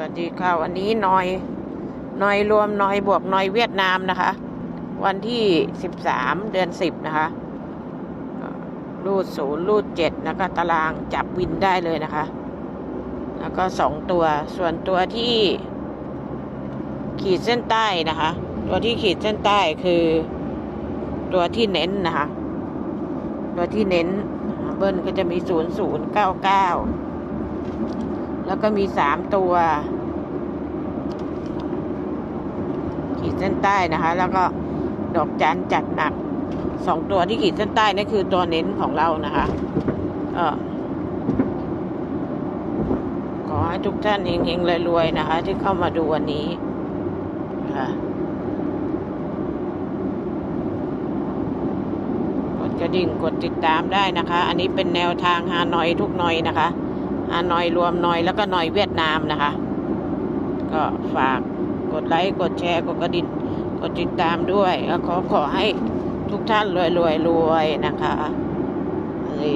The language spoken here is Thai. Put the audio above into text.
วัสดีค่ะวันนี้นอยนอยรวมนอยบวกนอยเวียดนามนะคะ วันที่สิบสามเดือนสิบนะคะรูดศูนย์รูดเจ็ดแล้วก็ตารางจับวินได้เลยนะคะ แล้วก็สองตัวส่วนตัวที่ขีดเส้นใต้นะคะ ตัวที่ขีดเส้นใต้คือตัวที่เน้นนะคะ ตัวที่เน้นเบิ้ลก็จะมีศูนย์ศูนย์เก้าเก้า แล้วก็มีสามตัว ขีดเส้นใต้นะคะ แล้วก็ดอกจันจัดหนักสองตัวที่ขีดเส้นใต้นั่นคือตัวเน้นของเรานะคะก็ขอให้ทุกท่านเฮงๆรวยๆนะคะ ที่เข้ามาดูวันนี้ค่ะกดกระดิ่งกดติดตามได้นะคะ อันนี้เป็นแนวทางฮานอยทุกหน่อยนะคะ ฮานอยรวมหนอยแล้วก็หนอยเวียดนามนะคะ ก็ฝากกดไลค์กดแชร์กดกระดิ่งกดติดตามด้วยแล้วขอขอให้ทุกท่านรวยรวยรวยนะคะเฮ้